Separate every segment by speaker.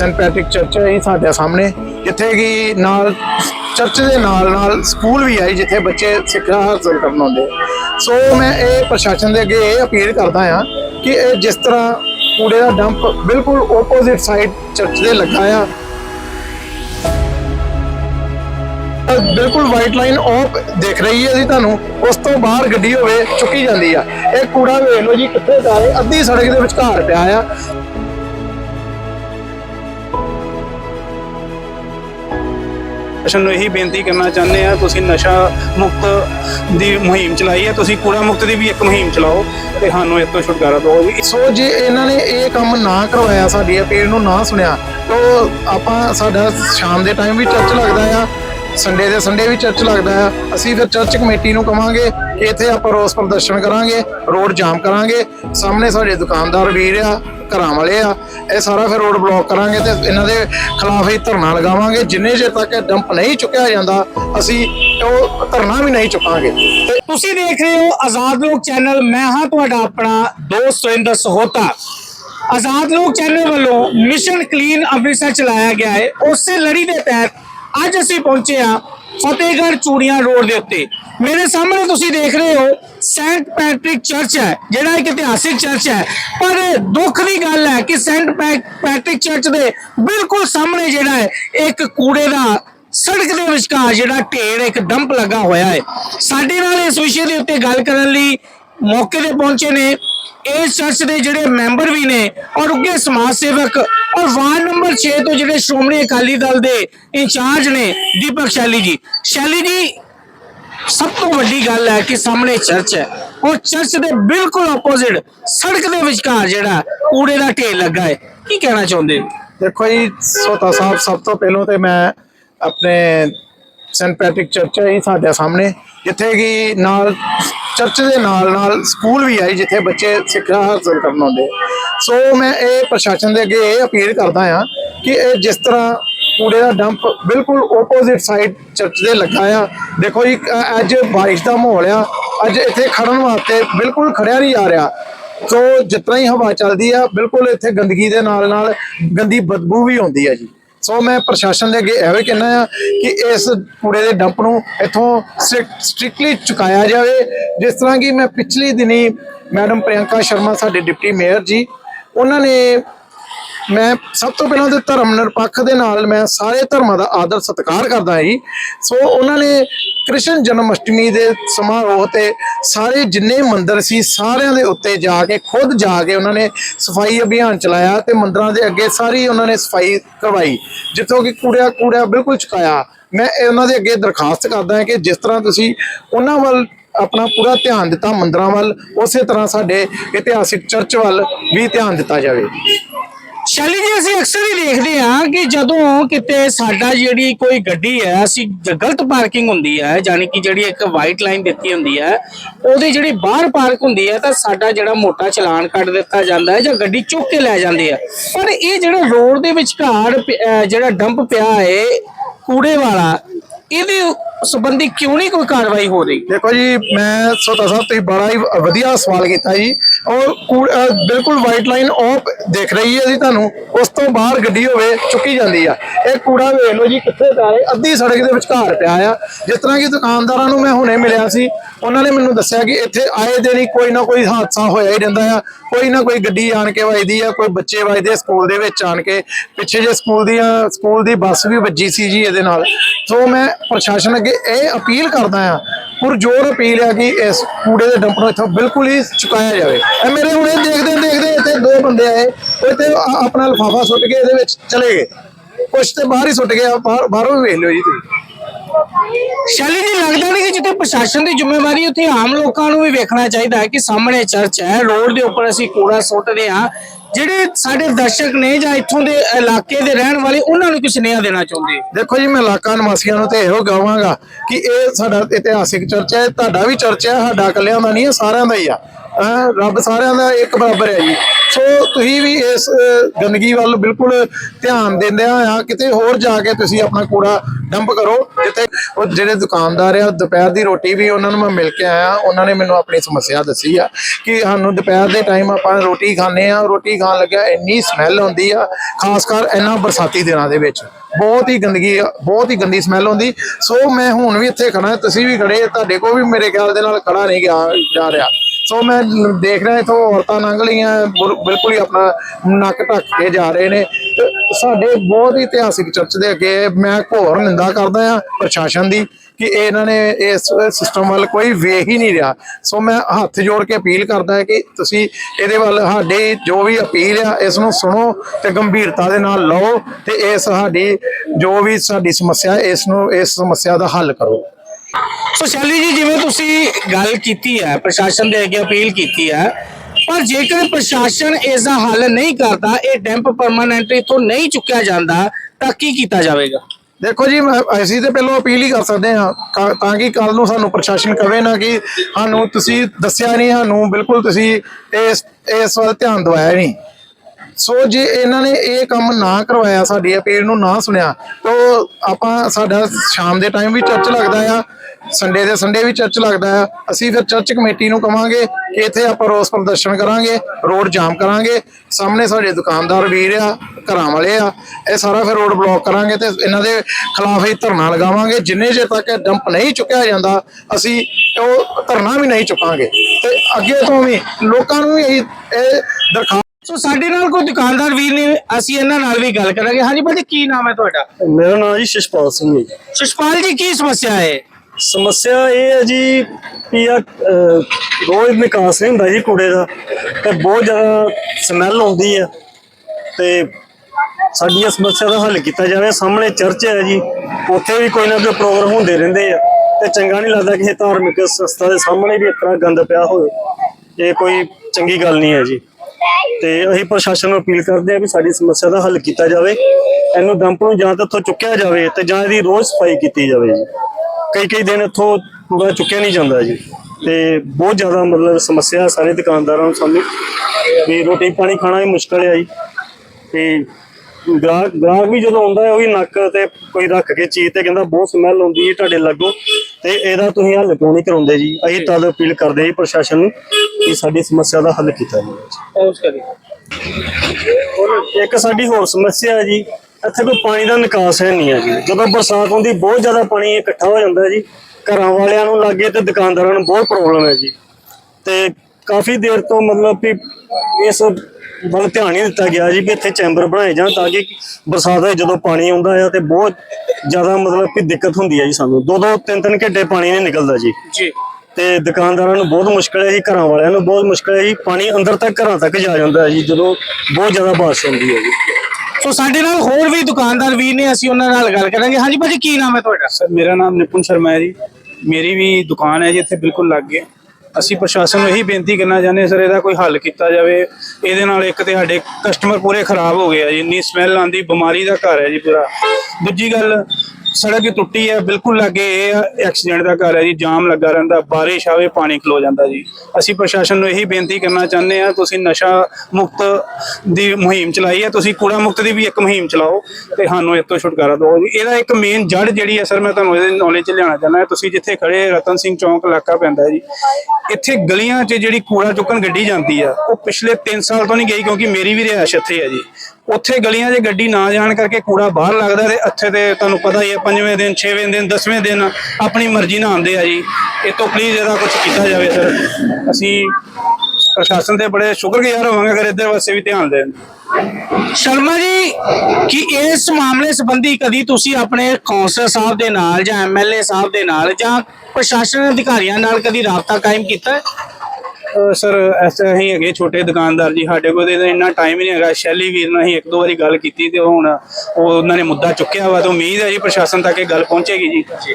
Speaker 1: Saint Patrick church ਹੈ ਇਹ ਸਾਡੇ ਸਾਹਮਣੇ। ਜਿੱਥੇ ਕਿ ਨਾਲ ਚਰਚ ਦੇ ਨਾਲ ਨਾਲ ਸਕੂਲ ਵੀ ਹੈ ਜਿੱਥੇ ਬੱਚੇ ਸਿੱਖਿਆ ਹਾਸਲ ਕਰਨ ਆਉਂਦੇ ਸੋ ਮੈਂ ਇਹ ਪ੍ਰਸ਼ਾਸਨ ਦੇ ਅੱਗੇ ਇਹ ਅਪੀਲ ਕਰਦਾ ਹਾਂ ਕਿ ਇਹ ਜਿਸ ਤਰ੍ਹਾਂ ਕੂੜੇ ਦਾ ਡੰਪ ਬਿਲਕੁਲ ਓਪੋਜ਼ਿਟ ਸਾਈਡ ਚਰਚ ਦੇ ਲੱਗਾ ਆ, ਬਿਲਕੁਲ ਵਾਈਟ ਲਾਈਨ ਉਹ ਦੇਖ ਰਹੀ ਹੈ ਜੀ ਤੁਹਾਨੂੰ, ਉਸ ਤੋਂ ਬਾਹਰ ਗੱਡੀ ਹੋਵੇ, ਚੁੱਕੀ ਜਾਂਦੀ ਆ। ਇਹ ਕੂੜਾ ਵੇਖ ਲਓ ਜੀ, ਕਿੱਥੇ ਜਾ ਰਿਹਾ, ਅੱਧੀ ਸੜਕ ਦੇ ਵਿਚਕਾਰ ਪਿਆ ਆ।
Speaker 2: ਪ੍ਰਸ਼ਾਸਨ ਨੂੰ ਇਹੀ ਬੇਨਤੀ ਕਰਨਾ ਚਾਹੁੰਦੇ ਆ ਤੁਸੀਂ ਨਸ਼ਾ ਮੁਕਤ ਦੀ ਮੁਹਿੰਮ ਚਲਾਈ ਹੈ, ਤੁਸੀਂ ਕੂੜਾ ਮੁਕਤ ਦੀ ਵੀ ਇੱਕ ਮੁਹਿੰਮ ਚਲਾਓ ਤੇ ਸਾਨੂੰ ਇਸ ਤੋਂ ਛੁਟਕਾਰਾ ਦਿਓ ਜੀ।
Speaker 1: ਸੋ ਜੇ ਇਹਨਾਂ ਨੇ ਇਹ ਕੰਮ ਨਾ ਕਰਵਾਇਆ, ਸਾਡੀ ਅਪੀਲ ਨੂੰ ਨਾ ਸੁਣਿਆ, ਤਾਂ ਆਪਾਂ ਸਾਡਾ ਸ਼ਾਮ ਦੇ ਟਾਈਮ ਵੀ ਚਰਚ ਲੱਗਦਾ ਆ। ਸੰਡੇ ਦੇ ਸੰਡੇ ਵੀ ਚਰਚ ਲੱਗਦਾ ਆ। ਅਸੀਂ ਫਿਰ ਚਰਚ ਕਮੇਟੀ ਨੂੰ ਕਵਾਂਗੇ ਕਿ ਇੱਥੇ ਆਪਾਂ ਰੋਸ ਪ੍ਰਦਰਸ਼ਨ ਕਰਾਂਗੇ, ਰੋਡ ਜਾਮ ਕਰਾਂਗੇ। ਸਾਹਮਣੇ ਸਾਡੇ ਦੁਕਾਨਦਾਰ ਵੀਰ ਆ, ਘਰਾਂ ਵਾਲੇ ਆ, ਇਹ ਸਾਰਾ ਫਿਰ ਰੋਡ ਬਲੌਕ ਕਰਾਂਗੇ ਤੇ ਇਹਨਾਂ ਦੇ ਖਿਲਾਫ ਹੀ ਧਰਨਾ ਲਗਾਵਾਂਗੇ। ਜਿੰਨੇ ਚਿਰ ਤੱਕ ਇਹ ਡੰਪ ਨਹੀਂ ਚੁੱਕਿਆ ਜਾਂਦਾ, ਅਸੀਂ ਉਹ ਧਰਨਾ ਵੀ ਨਹੀਂ ਚੁੱਕਾਂਗੇ। ਤੇ
Speaker 3: ਤੁਸੀਂ ਦੇਖ ਰਹੇ ਹੋ ਆਜ਼ਾਦ ਲੋਕ ਚੈਨਲ। ਮੈਂ ਹਾਂ ਤੁਹਾਡਾ ਆਪਣਾ ਦੋਸਤ ਸੁਰਿੰਦਰ ਸਹੋਤਾ। ਆਜ਼ਾਦ ਲੋਕ ਚੈਨਲ ਵੱਲੋਂ ਮਿਸ਼ਨ ਕਲੀਨ ਅੰਮ੍ਰਿਤਸਰ ਚਲਾਇਆ ਗਿਆ ਹੈ। ਉਸੇ ਲੜੀ ਦੇ ਤਹਿਤ ਅੱਜ ਅਸੀਂ ਪਹੁੰਚੇ ਹਾਂ ਫਤਿਹਗੜ੍ਹ ਚੂੜੀਆਂ ਰੋਡ ਦੇ ਉੱਤੇ। ਮੇਰੇ ਸਾਹਮਣੇ ਤੁਸੀਂ ਦੇਖ ਰਹੇ ਹੋ ਸੈਂਟ ਪੈਟ੍ਰਿਕ ਚਰਚ ਹੈ, ਜਿਹੜਾ ਇੱਕ ਇਤਿਹਾਸਿਕ ਚਰਚ ਹੈ। ਪਰ ਦੁੱਖ ਦੀ ਗੱਲ ਹੈ ਕਿ ਸੈਂਟ ਪੈ- ਪੈਟ੍ਰਿਕ ਚਰਚ ਦੇ ਬਿਲਕੁਲ ਸਾਹਮਣੇ ਜਿਹੜਾ ਹੈ, ਇੱਕ ਕੂੜੇ ਦਾ ਸੜਕ ਦੇ ਵਿਚਕਾਰ ਜਿਹੜਾ ਢੇਰ, ਇੱਕ ਡੰਪ ਲੱਗਾ ਹੋਇਆ ਹੈ। ਸਾਡੇ ਨਾਲ ਇਸ ਵਿਸ਼ੇ ਦੇ ਉੱਤੇ ਗੱਲ ਕਰਨ ਲਈ ਮੌਕੇ ਤੇ ਪਹੁੰਚੇ ਨੇ। ਇਸ ਚਰਚ ਦੇ ਜਿਹੜੇ ਮੈਂਬਰ ਵੀ ਨੇ ਔਰ ਉੱਗੇ ਸਮਾਜ ਸੇਵਕ ਔਰ ਵਾਰਡ ਨੰਬਰ 6 ਤੋਂ ਜਿਹੜੇ ਸ਼੍ਰੋਮਣੀ ਅਕਾਲੀ ਦਲ ਦੇ ਇੰਚਾਰਜ ਨੇ ਦੀਪਕ ਸ਼ੈਲੀ ਜੀ। ਸ਼ੈਲੀ ਜੀ, ਸਭ ਤੋਂ ਵੱਡੀ ਗੱਲ ਹੈ ਕਿ ਸਾਹਮਣੇ ਚਰਚ ਹੈ। ਔਰ ਚਰਚ ਦੇ ਬਿਲਕੁਲ ਆਪੋਜ਼ਿਟ ਸੜਕ ਦੇ ਵਿਚਕਾਰ ਜਿਹੜਾ ਕੂੜੇ ਦਾ ਢੇਰ ਲੱਗਾ ਹੈ। ਕੀ ਕਹਿਣਾ ਚਾਹੁੰਦੇ ਹੋ?
Speaker 1: ਦੇਖੋ ਜੀ, ਸੋਤਾ ਸਾਹਿਬ, ਸਭ ਤੋਂ ਪਹਿਲਾਂ ਤੇ ਮੈਂ ਆਪਣੇ ਸੈਂਟ ਪੈਟ੍ਰਿਕ ਚਰਚ ਹੈ ਇਹ ਸਾਡੇ ਸਾਹਮਣੇ। ਜਿੱਥੇ ਕਿ ਨਾਲ ਚਰਚ ਦੇ ਨਾਲ ਨਾਲ ਸਕੂਲ ਵੀ ਹੈ ਜਿੱਥੇ ਬੱਚੇ ਸਿੱਖਿਆ ਹਾਸਲ ਕਰਨ ਆਉਂਦੇ ਸੋ ਮੈਂ ਇਹ ਪ੍ਰਸ਼ਾਸਨ ਦੇ ਅੱਗੇ ਇਹ ਅਪੀਲ ਕਰਦਾ ਹਾਂ ਕਿ ਇਹ ਜਿਸ ਤਰ੍ਹਾਂ ਕੂੜੇ ਦਾ ਡੰਪ ਬਿਲਕੁਲ ਓਪੋਜ਼ਿਟ ਸਾਈਡ ਚਰਚ ਦੇ ਲੱਗਾ ਆ। ਦੇਖੋ ਜੀ ਅੱਜ ਬਾਰਿਸ਼ ਦਾ ਮਾਹੌਲ ਆ। ਅੱਜ ਇੱਥੇ ਖੜਨ ਵਾਸਤੇ ਬਿਲਕੁਲ ਖੜਿਆ ਨਹੀਂ ਜਾ ਰਿਹਾ। ਸੋ ਜਿਤਨਾ ਹੀ ਹਵਾ ਚੱਲਦੀ ਆ, ਬਿਲਕੁਲ ਇੱਥੇ ਗੰਦਗੀ ਦੇ ਨਾਲ ਨਾਲ ਗੰਦੀ ਬਦਬੂ ਵੀ ਆਉਂਦੀ ਆ ਜੀ। ਸੋ ਮੈਂ ਪ੍ਰਸ਼ਾਸਨ ਦੇ ਅੱਗੇ ਇਹੋ ਹੀ ਕਹਿਣਾ ਆ ਕਿ ਇਸ ਕੂੜੇ ਦੇ ਡੰਪ ਨੂੰ ਇੱਥੋਂ ਸਟ੍ਰਿਕਟਲੀ ਚੁਕਾਇਆ ਜਾਵੇ, ਜਿਸ ਤਰ੍ਹਾਂ ਕਿ ਮੈਂ ਪਿਛਲੇ ਦਿਨੀ ਮੈਡਮ ਪ੍ਰਿਯੰਕਾ ਸ਼ਰਮਾ, ਸਾਡੇ ਡਿਪਟੀ ਮੇਅਰ ਜੀ, ਉਹਨਾਂ ਨੇ ਮੈਂ ਸਭ ਤੋਂ ਪਹਿਲਾਂ ਤੇ ਧਰਮ ਨਿਰਪੱਖ ਦੇ ਨਾਲ ਮੈਂ ਸਾਰੇ ਧਰਮਾਂ ਦਾ ਆਦਰ ਸਤਿਕਾਰ ਕਰਦਾ ਹਾਂ ਜੀ। ਸੋ ਉਹਨਾਂ ਨੇ ਕ੍ਰਿਸ਼ਨ ਜਨਮ ਅਸ਼ਟਮੀ ਦੇ ਸਮਾਰੋਹ ਤੇ ਸਾਰੇ ਜਿੰਨੇ ਮੰਦਰ ਸੀ, ਸਾਰਿਆਂ ਦੇ ਉੱਤੇ ਜਾ ਕੇ, ਖੁਦ ਜਾ ਕੇ ਉਹਨਾਂ ਨੇ ਸਫ਼ਾਈ ਅਭਿਆਨ ਚਲਾਇਆ ਤੇ ਮੰਦਰਾਂ ਦੇ ਅੱਗੇ ਸਾਰੀ ਉਹਨਾਂ ਨੇ ਸਫ਼ਾਈ ਕਰਵਾਈ, ਜਿੱਥੋਂ ਕਿ ਕੂੜਾ ਕੂੜਾ ਬਿਲਕੁਲ ਚੁਕਾਇਆ। ਮੈਂ ਇਹ ਉਹਨਾਂ ਦੇ ਅੱਗੇ ਦਰਖਾਸਤ ਕਰਦਾ ਹਾਂ ਕਿ ਜਿਸ ਤਰ੍ਹਾਂ ਤੁਸੀਂ ਉਹਨਾਂ ਵੱਲ ਆਪਣਾ ਪੂਰਾ ਧਿਆਨ ਦਿੱਤਾ, ਮੰਦਰਾਂ ਵੱਲ, ਉਸੇ ਤਰ੍ਹਾਂ ਸਾਡੇ ਇਤਿਹਾਸਿਕ ਚਰਚ ਵੱਲ ਵੀ ਧਿਆਨ ਦਿੱਤਾ ਜਾਵੇ।
Speaker 3: ਸ਼ੈਲੀ ਜੀ, ਅਸੀਂ ਅਕਸਰ ਹੀ ਦੇਖਦੇ ਹਾਂ ਕਿ ਜਦੋਂ ਕਿਤੇ ਸਾਡਾ ਜਿਹੜੀ ਕੋਈ ਗੱਡੀ ਹੈ, ਅਸੀਂ ਜ- ਗਲਤ ਪਾਰਕਿੰਗ ਹੁੰਦੀ ਹੈ ਯਾਨੀ ਕਿ ਜਿਹੜੀ ਇੱਕ ਵਾਈਟ ਲਾਈਨ ਦਿੱਤੀ ਹੁੰਦੀ ਹੈ, ਉਹਦੀ ਜਿਹੜੀ ਬਾਹਰ ਪਾਰਕ ਹੁੰਦੀ ਹੈ, ਤਾਂ ਸਾਡਾ ਜਿਹੜਾ ਮੋਟਾ ਚਲਾਨ ਕੱਟ ਦਿੱਤਾ ਜਾਂਦਾ ਹੈ ਜਾਂ ਗੱਡੀ ਚੁੱਕ ਕੇ ਲੈ ਜਾਂਦੇ ਆ ਪਰ ਇਹ ਜਿਹੜਾ ਰੋਡ ਦੇ ਵਿਚਕਾਰ ਪ- ਅਹ ਜਿਹੜਾ ਡੰਪ ਪਿਆ ਹੈ, ਕੂੜੇ ਵਾਲਾ, ਇਹਦੇ ਸੰਬੰਧੀ ਕਿਉਂ ਨਹੀਂ ਕੋਈ ਕਾਰਵਾਈ ਹੋ ਰਹੀ?
Speaker 1: ਦੇਖੋ ਜੀ, ਮੈਂ ਸੋਤਾ ਸਾਹਿਬ ਤੁਸੀਂ ਬੜਾ ਹੀ ਵਧੀਆ ਸਵਾਲ ਕੀਤਾ ਜੀ। ਔਰ ਕੂ- ਬਿਲਕੁਲ ਵਾਈਟ ਲਾਈਨ ਉਹ ਦੇਖ ਰਹੀ ਹੈ ਜੀ ਤੁਹਾਨੂੰ। ਉਸ ਤੋਂ ਬਾਹਰ ਗੱਡੀ ਹੋਵੇ, ਚੁੱਕੀ ਜਾਂਦੀ ਆ। ਇਹ ਕੂੜਾ ਵੇਖ ਲਓ ਜੀ, ਕਿੱਥੇ ਜਾ ਰਿਹਾ ਅੱਧੀ ਸੜਕ ਦੇ ਵਿਚਕਾਰ ਪਿਆ ਆ। ਜਿਸ ਤਰ੍ਹਾਂ ਕਿ ਦੁਕਾਨਦਾਰਾਂ ਨੂੰ ਮੈਂ ਹੁਣੇ ਮਿਲਿਆ ਸੀ, ਉਹਨਾਂ ਨੇ ਮੈਨੂੰ ਦੱਸਿਆ ਕਿ ਇੱਥੇ ਆਏ ਦਿਨ ਹੀ ਕੋਈ ਨਾ ਕੋਈ ਹਾਦਸਾ ਹੋਇਆ ਹੀ ਰਹਿੰਦਾ ਆ। ਕੋਈ ਨਾ ਕੋਈ ਗੱਡੀ ਆਣ ਕੇ ਵੱਜਦੀ ਆ, ਕੋਈ ਬੱਚੇ ਵੱਜਦੇ ਆ ਸਕੂਲ ਦੇ ਵਿੱਚ ਆਣ ਕੇ। ਪਿੱਛੇ ਜੇ ਸਕੂਲ ਦੀਆਂ ਸਕੂਲ ਦੀ ਬੱਸ ਵੀ ਵੱਜੀ ਸੀ ਜੀ ਇਹਦੇ ਨਾਲ। ਸੋ ਮੈਂ ਪ੍ਰਸ਼ਾਸਨ ਅੱਗੇ ਇਹ ਅਪੀਲ ਕਰਦਾ ਆ। ਪੁਰਜੋਰ ਅਪੀਲ ਆ ਕਿ ਇਸ ਕੂੜੇ ਦੇ ਡੰਪ ਨੂੰ ਇੱਥੋਂ ਬਿਲਕੁਲ ਹੀ ਚੁਕਾਇਆ ਜਾਵੇ। ਇਹ ਮੇਰੇ ਹੁਣੇ ਦੇਖਦੇ ਦੇਖਦੇ ਇੱਥੇ ਦੋ ਬੰਦੇ ਆਏ ਉਹ ਆ- ਆਪਣਾ ਲਿਫਾਫਾ ਸੁੱਟ ਕੇ ਇਹਦੇ ਵਿੱਚ ਚਲੇ ਗਏ। ਕੁਛ ਤੇ ਬਾਹਰ ਹੀ ਸੁੱਟ ਗਏ ਆ, ਬਾਹਰ- ਵੇਖ ਲਿਓ ਜੀ ਤੁਸੀਂ।
Speaker 3: ਸ਼ੈਲੀ ਜੀ ਲੱਗਦਾ ਨਹੀਂ ਕਿ ਜਿੱਥੇ ਪ੍ਰਸ਼ਾਸਨ ਦੀ ਜ਼ਿੰਮੇਵਾਰੀ ਉੱਥੇ ਆਮ ਲੋਕਾਂ ਨੂੰ ਵੀ ਵੇਖਣਾ ਚਾਹੀਦਾ ਹੈ ਕਿ ਸਾਹਮਣੇ ਚਰਚ ਹੈ ਰੋਡ ਦੇ ਉੱਪਰ ਅਸੀਂ ਕੂੜਾ ਸੁੱਟਦੇ ਹਾਂ। ਜਿਹੜੇ ਸਾਡੇ ਦਰਸ਼ਕ ਨੇ ਜਾਂ ਇੱਥੋਂ ਦੇ ਇਲਾਕੇ ਦੇ ਰਹਿਣ ਵਾਲੇ ਉਹਨਾਂ ਨੂੰ ਕੁਝ ਸੁਨੇਹਾ ਦੇਣਾ ਚਾਹੁੰਦੇ?
Speaker 1: ਦੇਖੋ ਜੀ ਮੈਂ ਇਲਾਕਾ ਨਿਵਾਸੀਆਂ ਨੂੰ ਤੇ ਇਹੋ ਕਹਾਂਗਾ ਕਿ ਇਹ ਸਾਡਾ ਇਤਿਹਾਸਿਕ ਚਰਚ ਹੈ ਤੁਹਾਡਾ ਵੀ ਚਰਚ ਹੈ ਸਾਡਾ ਇਕੱਲਿਆਂ ਦਾ ਨਹੀਂ ਹੈ ਸਾਰਿਆਂ ਦਾ ਹੀ ਆ। ਰੱਬ ਸਾਰਿਆਂ ਦਾ ਇੱਕ ਬਰਾਬਰ ਹੈ ਜੀ। ਸੋ ਤੁਸੀਂ ਵੀ ਇਸ ਗੰਦਗੀ ਵੱਲ ਬਿਲਕੁਲ ਧਿਆਨ ਦਿੰਦੇ ਆ ਕਿਤੇ ਹੋਰ ਜਾ ਕੇ ਤੁਸੀਂ ਆਪਣਾ ਕੂੜਾ ਡੰਪ ਕਰੋ, ਜਿੱਥੇ ਉਹ ਜਿਹੜੇ ਦੁਕਾਨਦਾਰ ਆ, ਦੁਪਹਿਰ ਦੀ ਰੋਟੀ ਵੀ ਉਹਨਾਂ ਨੂੰ ਮੈਂ ਮਿਲ ਕੇ ਆਇਆ, ਉਹਨਾਂ ਨੇ ਮੈਨੂੰ ਆਪਣੀ ਸਮੱਸਿਆ ਦੱਸੀ ਆ ਕਿ ਸਾਨੂੰ ਦੁਪਹਿਰ ਦੇ ਟਾਈਮ ਆਪਾਂ ਰੋਟੀ ਖਾਂਦੇ ਆ, ਰੋਟੀ ਖਾਣ ਲੱਗਿਆ ਇੰਨੀ ਸਮੈਲ ਆਉਂਦੀ ਆ, ਖਾਸ ਕਰ ਇਹਨਾਂ ਬਰਸਾਤੀ ਦਿਨਾਂ ਦੇ ਵਿੱਚ। ਬਹੁਤ ਹੀ ਗੰਦਗੀ ਬਹੁਤ ਹੀ ਗੰਦੀ ਸਮੈਲ ਆਉਂਦੀ। ਸੋ ਮੈਂ ਹੁਣ ਵੀ ਇੱਥੇ ਖੜਾ ਤੁਸੀਂ ਵੀ ਖੜੇ ਤੁਹਾਡੇ ਕੋਲ ਵੀ ਮੇਰੇ ਖਿਆਲ ਦੇ ਨਾਲ ਖੜਾ ਨਹੀਂ ਗਿਆ, ਜਾ ਰਿਹਾ। ਸੋ ਮੈਂ ਦੇਖ ਰਿਹਾ ਇਥੋਂ ਔਰਤਾਂ ਲੰਘ ਲਈਆਂ ਬਿਲਕੁਲ ਹੀ ਆਪਣਾ ਨੱਕ ਢੱਕ ਕੇ ਜਾ ਰਹੇ ਨੇ। ਤੇ ਸਾਡੇ ਬਹੁਤ ਹੀ ਇਤਿਹਾਸਿਕ ਚਰਚ ਦੇ ਅੱਗੇ ਮੈਂ ਘੋਰ ਨਿੰਦਾ ਕਰਦਾ ਆ ਪ੍ਰਸ਼ਾਸਨ ਦੀ ਕਿ ਇਹਨਾਂ ਨੇ ਇਸ ਸਿਸਟਮ ਵੱਲ ਕੋਈ ਵੇਖ ਹੀ ਨਹੀਂ ਰਿਹਾ। ਸੋ ਮੈਂ ਹੱਥ ਜੋੜ ਕੇ ਅਪੀਲ ਕਰਦਾ ਹਾਂ ਕਿ ਤੁਸੀਂ ਇਹਦੇ ਵੱਲ ਸਾਡੇ ਜੋ ਵੀ ਅਪੀਲ ਆ ਇਸ ਨੂੰ ਸੁਣੋ ਤੇ ਗੰਭੀਰਤਾ ਦੇ ਨਾਲ ਲਓ ਤੇ ਇਸ ਸਾਡੀ ਜੋ ਵੀ ਸਾਡੀ ਸਮੱਸਿਆ ਹੈ, ਇਸ ਨੂੰ ਇਸ ਸਮੱਸਿਆ ਦਾ ਹੱਲ ਕਰੋ।
Speaker 3: ਸੋ ਸ਼ੈਲੀ ਜੀ, ਜਿਵੇਂ ਤੁਸੀਂ ਗੱਲ ਕੀਤੀ ਹੈ, ਪ੍ਰਸ਼ਾਸਨ ਦੇ ਅੱਗੇ ਅਪੀਲ ਕੀਤੀ ਹੈ, ਪਰ ਜੇਕਰ ਪ੍ਰਸ਼ਾਸਨ ਇਸ ਦਾ ਹੱਲ ਨਹੀਂ ਕਰਦਾ, ਇਹ ਡੈਂਪ ਪਰਮਾਨੈਂਟ ਇਥੋਂ ਨਹੀਂ ਚੁੱਕਿਆ ਜਾਂਦਾ, ਤਾਂ ਕੀ ਕੀਤਾ ਜਾਵੇਗਾ?
Speaker 1: ਦੇਖੋ ਜੀ ਅਸੀਂ ਤੇ ਪਹਿਲਾਂ ਅਪੀਲ ਹੀ ਕਰ ਸਕਦੇ ਹਾਂ, ਤਾਂ ਕਿ ਕੱਲ ਨੂੰ ਸਾਨੂੰ ਪ੍ਰਸ਼ਾਸਨ ਕਵੇ ਨਾ ਕਿ ਸਾਨੂੰ ਤੁਸੀਂ ਦੱਸਿਆ ਨਹੀਂ, ਸਾਨੂੰ ਬਿਲਕੁਲ ਤੁਸੀਂ ਇਸ ਇਸ ਵੱਲ ਧਿਆਨ ਦਵਾਇਆ ਨਹੀਂ। ਸੋ ਜੇ ਇਹਨਾਂ ਨੇ ਇਹ ਕੰਮ ਨਾ ਕਰਵਾਇਆ, ਸਾਡੀ ਅਪੀਲ ਨੂੰ ਨਾ ਸੁਣਿਆ, ਤਾਂ ਆਪਾਂ, ਸਾਡਾ ਸ਼ਾਮ ਦੇ ਟਾਈਮ ਵੀ ਚਰਚ ਲੱਗਦਾ ਆ ਸੰਡੇ ਦੇ ਸੰਡੇ ਵੀ ਚਰਚ ਲੱਗਦਾ ਆ ਅਸੀਂ ਫਿਰ ਚਰਚ ਕਮੇਟੀ ਨੂੰ ਕਵਾਂਗੇ ਕਿ ਇੱਥੇ ਆਪਾਂ ਰੋਸ ਪ੍ਰਦਰਸ਼ਨ ਕਰਾਂਗੇ ਰੋਡ ਜਾਮ ਕਰਾਂਗੇ। ਸਾਹਮਣੇ ਸਾਡੇ ਦੁਕਾਨਦਾਰ ਵੀਰ ਆ ਘਰਾਂ ਵਾਲੇ ਆ ਇਹ ਸਾਰਾ ਫਿਰ ਰੋਡ ਬਲੌਕ ਕਰਾਂਗੇ ਤੇ ਇਹਨਾਂ ਦੇ ਖਿਲਾਫ ਹੀ ਧਰਨਾ ਲਗਾਵਾਂਗੇ। ਜਿੰਨੇ ਚਿਰ ਤੱਕ ਇਹ ਡੰਪ ਨਹੀਂ ਚੁੱਕਿਆ ਜਾਂਦਾ ਅਸੀਂ ਉਹ ਧਰਨਾ ਵੀ ਨਹੀਂ ਚੁੱਕਾਂਗੇ। ਤੇ ਅੱਗੇ ਤੋਂ ਵੀ ਲੋਕਾਂ ਨੂੰ ਵੀ ਇਹੀ ਇਹ ਦਰਖਾਸਤ
Speaker 3: ਸੋ ਸਾਡੇ ਨਾਲ ਕੋਈ ਦੁਕਾਨਦਾਰ ਵੀਰ ਨੇ ਅਸੀਂ ਇਹਨਾਂ ਨਾਲ ਵੀ ਗੱਲ ਕਰਾਂਗੇ। ਹਾਂਜੀ ਭਾਜੀ ਕੀ ਨਾਮ ਹੈ ਤੁਹਾਡਾ?
Speaker 4: ਮੇਰਾ ਨਾਮ ਜੀ ਸ਼ਿਸ਼ਪਾਲ ਸਿੰਘ ਹੈ ਜੀ।
Speaker 3: ਸ਼ਿਸ਼ਪਾਲ ਜੀ ਕੀ ਸਮੱਸਿਆ ਹੈ?
Speaker 4: ਸਮੱਸਿਆ ਇਹ ਹੈ ਜੀ ਕਿ ਆ ਰੋਜ਼ ਨਿਕਾਸ ਨਹੀਂ ਹੁੰਦਾ ਜੀ ਕੂੜੇ ਦਾ, ਤੇ ਬਹੁਤ ਜ਼ਿਆਦਾ ਸਮੈਲ ਆਉਂਦੀ ਹੈ। ਤੇ ਸਾਡੀ ਇਸ ਸਮੱਸਿਆ ਦਾ ਹੱਲ ਕੀਤਾ ਜਾਵੇ, ਸਾਹਮਣੇ ਚਰਚ ਹੈ ਜੀ, ਉੱਥੇ ਵੀ ਕੋਈ ਨਾ ਕੋਈ ਪ੍ਰੋਗਰਾਮ ਹੁੰਦੇ ਰਹਿੰਦੇ ਆ। ਤੇ ਚੰਗਾ ਨਹੀਂ ਲੱਗਦਾ ਕਿ ਧਾਰਮਿਕ ਸੰਸਥਾ ਦੇ ਸਾਹਮਣੇ ਵੀ ਇਸ ਤਰ੍ਹਾਂ ਗੰਦ ਪਿਆ ਹੋਵੇ। ਇਹ ਕੋਈ ਚੰਗੀ ਗੱਲ ਨਹੀਂ ਹੈ ਜੀ। ਤੇ ਅਸੀਂ ਪ੍ਰਸ਼ਾਸਨ ਨੂੰ ਅਪੀਲ ਕਰਦੇ ਹਾਂ ਵੀ ਸਾਡੀ ਸਮੱਸਿਆ ਦਾ ਹੱਲ ਕੀਤਾ ਜਾਵੇ। ਇਹਨੂੰ ਡੰਪ ਨੂੰ ਜਾਂ ਤਾਂ ਉੱਥੋਂ ਚੁੱਕਿਆ ਜਾਵੇ ਤੇ ਜਾਂ ਇਹਦੀ ਰੋਜ਼ ਸਫ਼ਾਈ ਕੀਤੀ ਜਾਵੇ ਜੀ। ਕਈ ਕਈ ਦਿਨ ਇੱਥੋਂ ਕੂੜਾ ਚੁੱਕਿਆ ਨਹੀਂ ਜਾਂਦਾ ਜੀ। ਤੇ ਬਹੁਤ ਜ਼ਿਆਦਾ ਮਤਲਬ ਸਮੱਸਿਆ ਸਾਰੇ ਦੁਕਾਨਦਾਰਾਂ ਨੂੰ ਸਾਨੂੰ ਵੀ ਰੋਟੀ ਪਾਣੀ ਖਾਣਾ ਵੀ ਮੁਸ਼ਕਲ ਹੈ ਜੀ। ਤੇ ਗਾਹਕ ਗਾਹਕ ਵੀ ਜਦੋਂ ਆਉਂਦਾ ਹੈ ਉਹ ਵੀ ਨੱਕ ਤੇ ਕੋਈ ਰੱਖ ਕੇ ਚੀਜ਼ ਤੇ ਕਹਿੰਦਾ ਬਹੁਤ ਸਮੈਲ ਆਉਂਦੀ ਹੈ ਤੁਹਾਡੇ ਲੱਗੋ। ਤੇ ਇਹਦਾ ਤੁਸੀਂ ਹੱਲ ਕਿਉਂ ਨਹੀਂ ਕਰਾਉਂਦੇ ਜੀ? ਅਸੀਂ ਤਦ ਅਪੀਲ ਕਰਦੇ ਹਾਂ ਜੀ ਪ੍ਰਸ਼ਾਸਨ ਨੂੰ ਕਿ ਸਾਡੀ ਸਮੱਸਿਆ ਦਾ ਹੱਲ ਕੀਤਾ ਜਾਵੇ।
Speaker 3: ਕਰੀ
Speaker 4: ਇੱਕ ਸਾਡੀ ਹੋਰ ਸਮੱਸਿਆ ਹੈ ਜੀ ਇੱਥੇ ਕੋਈ ਪਾਣੀ ਦਾ ਨਿਕਾਸ ਹੈ ਨਹੀਂ ਹੈ ਜੀ ਜਦੋਂ ਬਰਸਾਤ ਹੁੰਦੀ ਬਹੁਤ ਜ਼ਿਆਦਾ ਪਾਣੀ ਇਕੱਠਾ ਹੋ ਜਾਂਦਾ ਜੀ। ਘਰਾਂ ਵਾਲਿਆਂ ਨੂੰ ਲੱਗੇ ਤੇ ਦੁਕਾਨਦਾਰਾਂ ਨੂੰ ਬਹੁਤ ਪ੍ਰੋਬਲਮ ਹੈ ਜੀ। ਤੇ ਕਾਫੀ ਦੇਰ ਤੋਂ ਮਤਲਬ ਵੀ ਇਸ ਵੱਲ ਧਿਆਨ ਨਹੀਂ ਦਿੱਤਾ ਗਿਆ ਜੀ ਕਿ ਇੱਥੇ ਚੈਂਬਰ ਬਣਾਏ ਜਾਣ ਤਾਂ ਕਿ ਬਰਸਾਤ ਵਿੱਚ ਜਦੋਂ ਪਾਣੀ ਆਉਂਦਾ ਹੈ ਤੇ ਬਹੁਤ ਜ਼ਿਆਦਾ ਮਤਲਬ ਕਿ ਦਿੱਕਤ ਹੁੰਦੀ ਹੈ ਜੀ ਸਾਨੂੰ। ਦੋ ਦੋ ਤਿੰਨ ਤਿੰਨ ਘੰਟੇ ਪਾਣੀ ਨਹੀਂ ਨਿਕਲਦਾ ਜੀ।
Speaker 3: ਜੀ।
Speaker 4: ਤੇ ਦੁਕਾਨਦਾਰਾਂ ਨੂੰ ਬਹੁਤ ਮੁਸ਼ਕਲ ਹੈ ਜੀ ਘਰਾਂ ਵਾਲਿਆਂ ਨੂੰ ਬਹੁਤ ਮੁਸ਼ਕਲ ਹੈ ਜੀ। ਪਾਣੀ ਅੰਦਰ ਤੱਕ ਘਰਾਂ ਤੱਕ ਜਾ ਜਾਂਦਾ ਹੈ ਜੀ ਜਦੋਂ ਬਹੁਤ ਜ਼ਿਆਦਾ ਬਾਰਿਸ਼ ਹੁੰਦੀ ਹੈ ਜੀ।
Speaker 3: ਸੋ ਸਾਡੇ ਨਾਲ ਹੋਰ ਵੀ ਦੁਕਾਨਦਾਰ ਵੀਰ ਨੇ, ਅਸੀਂ ਉਹਨਾਂ ਨਾਲ ਗੱਲ ਕਰਾਂਗੇ। ਹਾਂਜੀ ਭਾਜੀ, ਕੀ ਨਾਮ ਹੈ ਤੁਹਾਡਾ?
Speaker 2: ਸਰ, ਮੇਰਾ ਨਾਮ ਨਿਪੁਨ ਸ਼ਰਮਾ ਹੈ ਜੀ। ਮੇਰੀ ਵੀ ਦੁਕਾਨ ਹੈ ਜੀ, ਇੱਥੇ ਬਿਲਕੁਲ ਲੱਗੇ ਅਸੀਂ ਪ੍ਰਸ਼ਾਸਨ ਨੂੰ ਇਹੀ ਬੇਨਤੀ ਕਰਨਾ ਚਾਹੁੰਦੇ ਹਾਂ, ਸਰ, ਇਹਦਾ ਕੋਈ ਹੱਲ ਕੀਤਾ ਜਾਵੇ। ਇਹਦੇ ਨਾਲ ਇੱਕ ਤੇ ਸਾਡੇ ਕਸਟਮਰ ਪੂਰੇ ਖਰਾਬ ਹੋ ਗਏ ਆ ਜੀ। ਇੰਨੀ ਸਮੈਲ ਆਉਂਦੀ, ਬਿਮਾਰੀ ਦਾ ਘਰ ਹੈ ਜੀ ਪੂਰਾ। ਦੂਜੀ ਗੱਲ ਸੜਕ ਹੀ ਟੁੱਟੀ ਹੈ, ਬਿਲਕੁਲ ਲੱਗੇ ਐਕਸੀਡੈਂਟ ਦਾ ਘਰ ਹੈ ਜੀ, ਜਾਮ ਲੱਗਾ ਰਹਿੰਦਾ, ਬਾਰਿਸ਼ ਆਵੇ, ਪਾਣੀ ਖਲੋ ਜਾਂਦਾ ਜੀ। ਅਸੀਂ ਪ੍ਰਸ਼ਾਸਨ ਨੂੰ ਇਹੀ ਬੇਨਤੀ ਕਰਨਾ ਚਾਹੁੰਦੇ ਹਾਂ, ਤੁਸੀਂ ਨਸ਼ਾ ਮੁਕਤ ਦੀ ਮੁਹਿੰਮ ਚਲਾਈ ਹੈ, ਤੁਸੀਂ ਕੂੜਾ ਮੁਕਤ ਦੀ ਵੀ ਇੱਕ ਮੁਹਿੰਮ ਚਲਾਓ ਤੇ ਸਾਨੂੰ ਇਸ ਤੋਂ ਛੁਟਕਾਰਾ ਦਿਓ ਜੀ। ਇਹਦਾ ਇੱਕ ਮੇਨ ਜੜ ਜਿਹੜੀ ਹੈ, ਸਰ, ਮੈਂ ਤੁਹਾਨੂੰ ਇਹਦੇ ਨੌਲੇਜ ਚ ਲਿਆਉਣਾ ਚਾਹੁੰਦਾ, ਤੁਸੀਂ ਜਿੱਥੇ ਖੜੇ ਰਤਨ ਸਿੰਘ ਚੌਂਕ ਇਲਾਕਾ ਪੈਂਦਾ ਜੀ, ਇੱਥੇ ਗਲੀਆਂ 'ਚ ਜਿਹੜੀ ਕੂੜਾ ਚੁੱਕਣ ਗੱਡੀ ਜਾਂਦੀ ਆ, ਉਹ ਪਿਛਲੇ 3 ਸਾਲ ਤੋਂ ਨਹੀਂ ਗਈ ਕਿਉਂਕਿ ਮੇਰੀ ਵੀ ਰਿਹਾਇਸ਼ ਇੱਥੇ ਹੈ ਜੀ। ਉੱਥੇ ਗਲੀਆਂ 'ਚ ਗੱਡੀ ਨਾ ਜਾਣ ਕਰਕੇ ਕੂੜਾ ਬਾਹਰ ਲੱਗਦਾ ਤੇ ਇੱਥੇ ਤੇ ਤੁਹਾਨੂੰ ਪਤਾ ਹੀ ਹੈ ਪੰਜਵੇਂ ਦਿਨ, ਛੇਵੇਂ ਦਿਨ, ਦਸਵੇਂ ਦਿਨ ਆਪਣੀ ਮਰਜ਼ੀ ਨਾਲ ਆਉਂਦੇ ਆ ਜੀ। ਇਹ ਤੋਂ ਪਲੀਜ਼ ਇਹਦਾ ਕੁਝ ਕੀਤਾ ਜਾਵੇ ਸਰ। ਅਸੀਂ ਪ੍ਰਸ਼ਾਸਨ ਦੇ ਬੜੇ ਸ਼ੁਕਰਗੁਜ਼ਾਰ ਹੋਵਾਂਗੇ ਅਗਰ ਇੱਧਰ ਵਾਸਤੇ ਵੀ ਧਿਆਨ ਦੇਣ।
Speaker 3: ਸ਼ਰਮਾ ਜੀ, ਕਿ ਇਸ ਮਾਮਲੇ ਸੰਬੰਧੀ ਕਦੀ ਤੁਸੀਂ ਆਪਣੇ ਕੌਂਸਲ ਸਾਹਿਬ ਦੇ ਨਾਲ ਜਾਂ ਐਮਐਲਏ ਸਾਹਿਬ ਦੇ ਨਾਲ ਜਾਂ ਪ੍ਰਸ਼ਾਸਨ ਅਧਿਕਾਰੀਆਂ ਨਾਲ ਕਦੀ ਰਾਬਤਾ ਕਾਇਮ ਕੀਤਾ? ਹੈ
Speaker 2: ਸਰ ਐਸੇ ਹੀ ਹੈਗੇ ਛੋਟੇ ਦੁਕਾਨਦਾਰ ਜੀ ਸਾਡੇ ਕੋਲ ਤੇ ਇੰਨਾ ਟਾਈਮ ਹੀ ਨਹੀਂ ਹੈਗਾ। ਸ਼ੈਲੀ ਵੀਰ ਨਾਲ ਹੀ ਇੱਕ ਦੋ ਵਾਰੀ ਗੱਲ ਕੀਤੀ ਤੇ ਹੁਣ ਉਹ ਉਹਨਾਂ ਨੇ ਮੁੱਦਾ ਚੁੱਕਿਆ ਵਾ ਤੇ ਉਮੀਦ ਹੈ ਜੀ ਪ੍ਰਸ਼ਾਸਨ ਤੱਕ ਇਹ ਗੱਲ ਪਹੁੰਚੇਗੀ ਜੀ।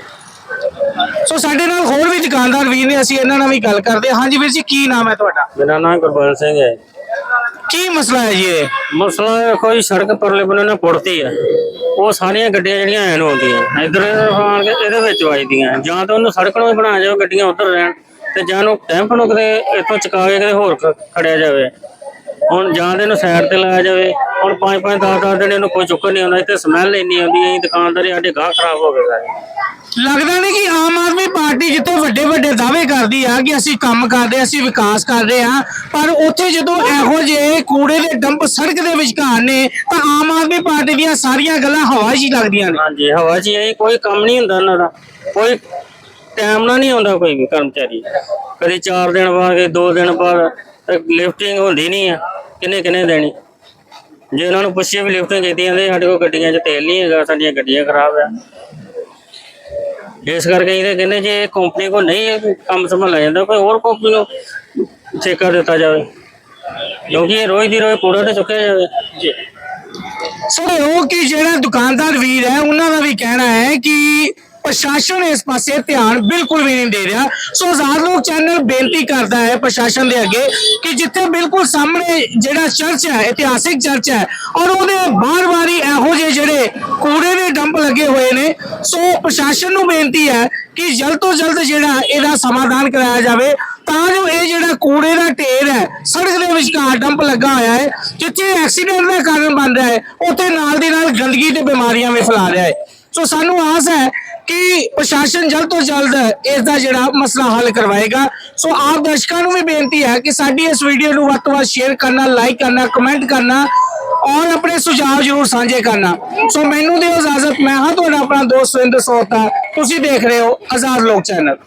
Speaker 3: ਸੋ ਸਾਡੇ ਨਾਲ ਹੋਰ ਵੀ ਦੁਕਾਨਦਾਰ ਵੀਰ ਨੇ ਅਸੀਂ ਇਹਨਾਂ ਨਾਲ ਵੀ ਗੱਲ ਕਰਦੇ ਹਾਂ। ਹਾਂਜੀ ਵੀਰ ਜੀ ਕੀ ਨਾਮ ਹੈ ਤੁਹਾਡਾ?
Speaker 5: ਮੇਰਾ ਨਾਮ ਗੁਰਬਲ ਸਿੰਘ ਹੈ।
Speaker 3: ਕੀ ਮਸਲਾ ਹੈ ਜੀ ਇਹ?
Speaker 5: ਮਸਲਾ ਇਹ ਦੇਖੋ ਜੀ ਸੜਕ ਪਰਲੇ ਬੰਨੇ ਨਾ ਪੁੱਟਤੀ ਆ। ਉਹ ਸਾਰੀਆਂ ਗੱਡੀਆਂ ਜਿਹੜੀਆਂ ਐਨ ਆਉਂਦੀਆਂ ਇੱਧਰ ਆਣ ਕੇ ਇਹਦੇ ਵਿੱਚ ਵੱਜਦੀਆਂ। ਜਾਂ ਤਾਂ ਉਹਨੂੰ ਸੜਕ ਨੂੰ ਹੀ ਬਣਾ ਜਾਓ ਗੱਡੀਆਂ ਉੱਧਰ ਰਹਿਣ। ਤੇ ਜਾਂ ਨੂੰ ਟੈਂਪ ਨੂੰ ਕਿਤੇ ਇੱਥੋਂ ਚੁਕਾ ਕੇ ਕਿਤੇ ਹੋਰ ਖੜਿਆ ਜਾਵੇ। ਹੁਣ ਜਾਂ ਦੇ ਇਹਨੂੰ ਸਾਈਡ ਤੇ ਲਾਇਆ ਜਾਵੇ ਹੁਣ ਪੰਜ ਪੰਜ 10 10 ਦਿਨ ਇਹਨੂੰ ਕੋਈ ਚੁੱਕਣ ਨਹੀਂ ਆਉਂਦਾ ਇੱਥੇ ਸਮੈਲ ਇੰਨੀ ਆਉਂਦੀ ਹੈ ਦੁਕਾਨਦਾਰੀ ਸਾਡੇ ਗਾਹ ਖਰਾਬ ਹੋ ਗਏ ਸਾਰੇ।
Speaker 3: ਲੱਗਦਾ ਨਹੀਂ ਕਿ ਆਮ ਆਦਮੀ ਪਾਰਟੀ ਜਿੱਥੇ ਵੱਡੇ ਵੱਡੇ ਦਾਅਵੇ ਕਰਦੀ ਆ ਕਿ ਅਸੀਂ ਕੰਮ ਕਰਦੇ ਅਸੀਂ ਵਿਕਾਸ ਕਰ ਰਹੇ ਹਾਂ ਪਰ ਉੱਥੇ ਜਦੋਂ ਇਹੋ ਜਿਹੇ ਕੂੜੇ ਦੇ ਡੰਪ ਸੜਕ ਦੇ ਵਿਚਕਾਰ ਨੇ ਤਾਂ ਆਮ ਆਦਮੀ ਪਾਰਟੀ ਦੀਆਂ ਸਾਰੀਆਂ ਗੱਲਾਂ ਹਵਾ 'ਚ ਹੀ ਲੱਗਦੀਆਂ ਨੇ।
Speaker 5: ਹਾਂਜੀ ਹਵਾ 'ਚ ਹੀ ਕੋਈ ਕੰਮ ਨਹੀਂ ਹੁੰਦਾ ਇਹਨਾਂ ਦਾ। ਕੋਈ ਟਾਈਮ ਨਾਲ ਨਹੀਂ ਆਉਂਦਾ ਕੋਈ ਵੀ ਕਰਮਚਾਰੀ। ਕਦੇ 4 ਦਿਨ ਬਾਅਦ ਕਦੇ 2 ਦਿਨ ਬਾਅਦ ਲਿਫਟਿੰਗ ਹੁੰਦੀ ਨਹੀਂ ਆ। ਕਿੰਨੇ ਕਿੰਨੇ ਦੇਣੀ ਜੇ ਇਹਨਾਂ ਨੂੰ ਪੁੱਛੀਏ ਵੀ ਲਿਫਟਿੰਗ ਕੀਤੀ ਜਾਂਦੇ ਸਾਡੇ ਕੋਲ ਗੱਡੀਆਂ 'ਚ ਤੇਲ ਨਹੀਂ ਹੈਗਾ ਸਾਡੀਆਂ ਗੱਡੀਆਂ ਖਰਾਬ ਆ। ਇਸ ਕਰਕੇ ਇਹ ਕਹਿੰਦੇ ਜੇ ਕੰਪਨੀ ਕੋ ਨਹੀਂ ਕੰਮ ਸੰਭਾਲਿਆ ਜਾਂਦਾ ਕੋਈ ਹੋਰ ਕੰਪਨੀ ਨੂੰ ਠੇਕਾ ਦਿੱਤਾ ਜਾਵੇ। ਕਿਉਂਕਿ ਇਹ ਰੋਜ਼ ਦੀ ਰੋਜ਼ ਕੂੜਾ ਤੇ ਚੁੱਕਿਆ ਜਾਵੇ। ਜੀ।
Speaker 3: ਸੋ ਉਹ ਕਿ ਜਿਹੜਾ ਦੁਕਾਨਦਾਰ ਵੀਰ ਹੈ ਉਹਨਾਂ ਦਾ ਵੀ ਕਹਿਣਾ ਹੈ ਕਿ ਪ੍ਰਸ਼ਾਸਨ ਇਸ ਪਾਸੇ ਧਿਆਨ ਬਿਲਕੁਲ ਵੀ ਨਹੀਂ ਦੇ ਰਿਹਾ। ਸੋ ਆਜ਼ਾਦ ਲੋਕ ਚੈਨਲ ਬੇਨਤੀ ਕਰਦਾ ਹੈ ਪ੍ਰਸ਼ਾਸਨ ਦੇ ਅੱਗੇ ਕਿ ਜਿੱਥੇ ਬਿਲਕੁਲ ਸਾਹਮਣੇ ਜਿਹੜਾ ਚਰਚ ਹੈ, ਇਤਿਹਾਸਿਕ ਚਰਚ ਹੈ, ਔਰ ਉਹਦੇ ਬਾਰ-ਬਾਰ ਹੀ ਇਹੋ ਜਿਹੇ ਜਿਹੜੇ ਕੂੜੇ ਦੇ ਡੰਪ ਲੱਗੇ ਹੋਏ ਨੇ, ਸੋ ਪ੍ਰਸ਼ਾਸਨ ਨੂੰ ਬੇਨਤੀ ਹੈ ਕਿ ਜਲਦ ਤੋਂ ਜਲਦ ਜਿਹੜਾ ਇਹਦਾ ਸਮਾਧਾਨ ਕਰਾਇਆ ਜਾਵੇ, ਤਾਂ ਜੋ ਇਹ ਜਿਹੜਾ ਕੂੜੇ ਦਾ ਢੇਰ ਹੈ, ਸੜਕ ਦੇ ਵਿਚਕਾਰ ਡੰਪ ਲੱਗਾ ਹੋਇਆ ਹੈ, ਜਿੱਥੇ ਐਕਸੀਡੈਂਟ ਦਾ ਕਾਰਨ ਬਣ ਰਿਹਾ ਹੈ, ਉੱਥੇ ਨਾਲ ਦੀ ਨਾਲ ਗੰਦਗੀ ਤੇ ਬਿਮਾਰੀਆਂ ਵੀ ਫੈਲਾ ਰਿਹਾ ਹੈ। ਸੋ ਸਾਨੂੰ ਆਸ ਹੈ ਕਿ ਪ੍ਰਸ਼ਾਸਨ ਜਲਦ ਤੋਂ ਜਲਦ ਇਸ ਦਾ ਜਿਹੜਾ ਮਸਲਾ ਹੱਲ ਕਰਵਾਏਗਾ। ਸੋ ਆਪ ਦਰਸ਼ਕਾਂ ਨੂੰ ਵੀ ਬੇਨਤੀ ਹੈ ਕਿ ਸਾਡੀ ਇਸ ਵੀਡੀਓ ਨੂੰ ਵੱਧ ਤੋਂ ਵੱਧ ਸ਼ੇਅਰ ਕਰਨਾ ਲਾਈਕ ਕਰਨਾ ਕਮੈਂਟ ਕਰਨਾ ਔਰ ਆਪਣੇ ਸੁਝਾਅ ਜ਼ਰੂਰ ਸਾਂਝੇ ਕਰਨਾ। ਸੋ ਮੈਨੂੰ ਦਿਓ ਇਜਾਜ਼ਤ, ਮੈਂ ਹਾਂ ਤੁਹਾਡਾ ਆਪਣਾ ਦੋਸਤ ਸੁਰਿੰਦਰ ਸੋਤਾ। ਤੁਸੀਂ ਦੇਖ ਰਹੇ ਹੋ ਆਜ਼ਾਦ ਲੋਕ ਚੈਨਲ।